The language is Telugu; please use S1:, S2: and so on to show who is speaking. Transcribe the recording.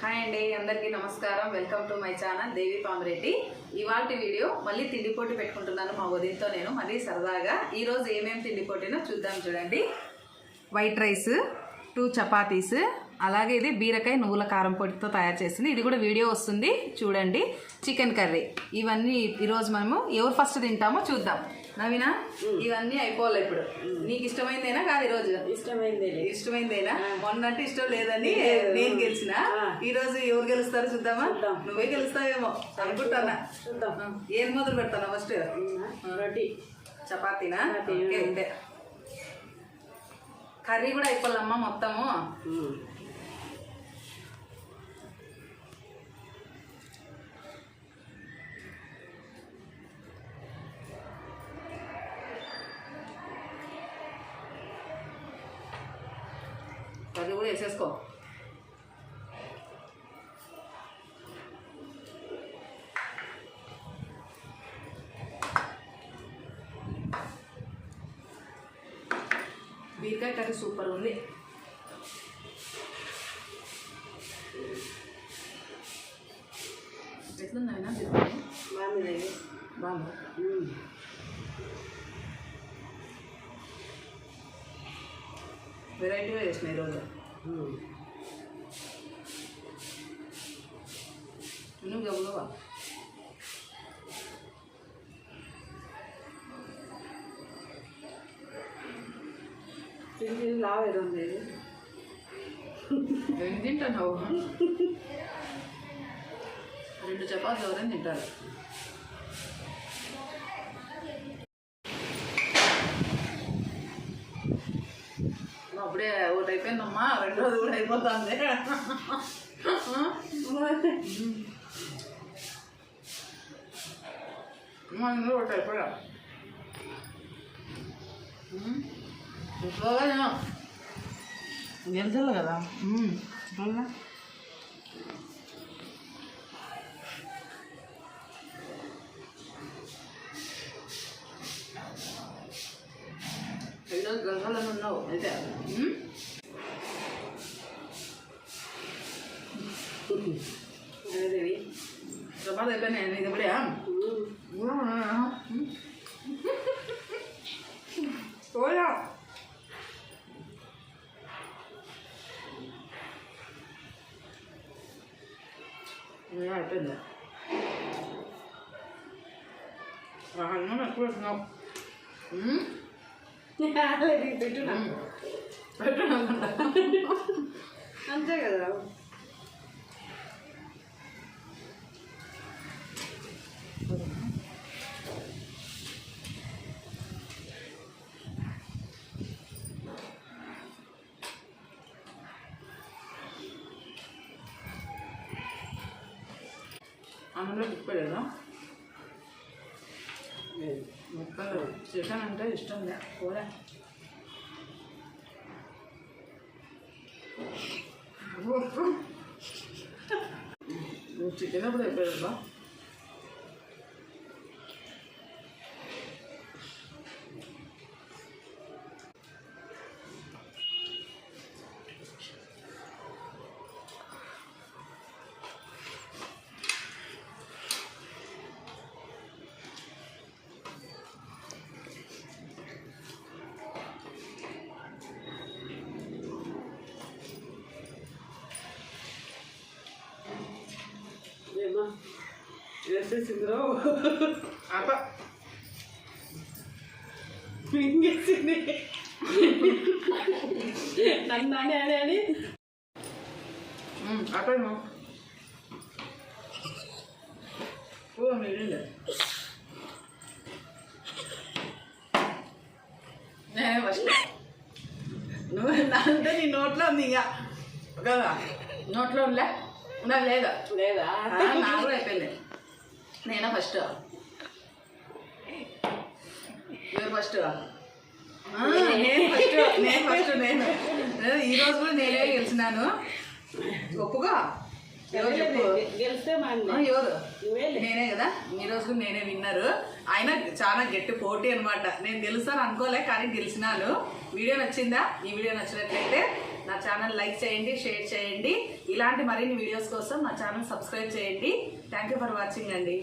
S1: హాయ్ అండి అందరికీ నమస్కారం. Welcome to my channel Devi Pamireddy. ఇవాటి వీడియో మళ్ళీ తిండి పోటీ పెట్టుకుంటున్నాను మా వదినతో నేను మళ్ళీ సరదాగా. ఈరోజు ఏమేమి తిండి పోటీనో చూద్దాం చూడండి. వైట్ రైస్ టూ చపాతీస్ అలాగే ఇది బీరకాయ నువ్వుల కారం పొడితో తయారు చేసింది. ఇది కూడా వీడియో వస్తుంది చూడండి. Chicken curry. ఇవన్నీ ఈరోజు మనము ఎవరు ఫస్ట్ తింటామో చూద్దాం. నవీన? ఇవన్నీ అయిపోవాలి ఇప్పుడు. నీకు ఇష్టమైందేనా కాదు ఈరోజు
S2: ఇష్టమైంది
S1: ఇష్టమైందేనా? మొన్న అంటే ఇష్టం లేదని నేను గెలిచిన? ఈ రోజు ఎవరు గెలుస్తారో చూద్దామా?
S2: చూద్దాం.
S1: నువ్వే గెలుస్తావేమో. అనుకుంటానా ఏం మొదలు పెడతాను ఫస్ట్
S2: రొట్టి.
S1: చపాతీనా? కర్రీ కూడా అయిపోవాలమ్మా మొత్తము. కర్రీ కూడా వేసేసుకో బీరకాయ కర్రీ సూపర్ ఉంది ఎట్లుందైనా బీరకాయ
S2: బాగుంది
S1: బాగుంది వెరైటీగా చేసిన ఈరోజు. నువ్వు గబులువా
S2: తిండి లావేది ఉంది.
S1: ఏం తింటావు రెండు చపాతీలు ఎవరైనా తింటారు? అప్పుడే ఒకటి అయిపోయిందమ్మా రెండోది కూడా అయిపోతుంది అమ్మా, ఇందులో ఒకటి అయిపోయా స్లోగా తిను.
S2: గెలిచాలి కదా
S1: మ్మ్. ఈరోజు గంగలను ఉన్నావు అయితే మ్మ్?
S2: అదేవి
S1: చపాతీ అయిపోయినాయి నీకు ఇప్పుడే పోయా అయిపోయింది అన్నం ఎక్కువ వేసినావు మ్మ్?
S2: పెట్టున్నా
S1: పెట్టు అనుకుంటా
S2: అంతే కదా
S1: అందులో తిప్పలేదా ముక్కలు മുപ്പത് ചിക്കൻ ഉണ്ട് ഇഷ്ടമില്ല പോരാ ചിക്കനെ ഇവിടെ
S2: എപ്പോഴുണ്ടോ వేసేసిందిరో
S1: అప్ప
S2: మింగేసింది నన్ను అని అని అని
S1: అప్ప ఓ మీరు నేనే ఫస్ట్ నువ్వు అంటే నీ నోట్లో ఉంది ఇక కదా నోట్లో ఉందిలే ఉన్నది లేదా
S2: లేదా
S1: ఆ, నాకు కూడా అయిపోయింది నేనా ఫస్ట్ ఎవరు ఫస్ట్ నేను ఫస్ట్ నేను ఫస్ట్ నేను. ఈరోజు కూడా నేనే గెలిచినాను. ఒప్పుగా ఎవరు నేనే కదా? ఈ రోజు నేనే విన్నారు. ఆయన చాలా గట్టి పోటీ అన్నమాట. నేను గెలుస్తాను అనుకోలే కానీ గెలిచినాను. వీడియో నచ్చిందా? ఈ వీడియో నచ్చినట్లయితే నా ఛానల్ లైక్ చేయండి షేర్ చేయండి. ఇలాంటి మరిన్ని వీడియోస్ కోసం నా ఛానల్ సబ్స్క్రైబ్ చేయండి. థ్యాంక్ యూ ఫర్ వాచింగ్ అండి.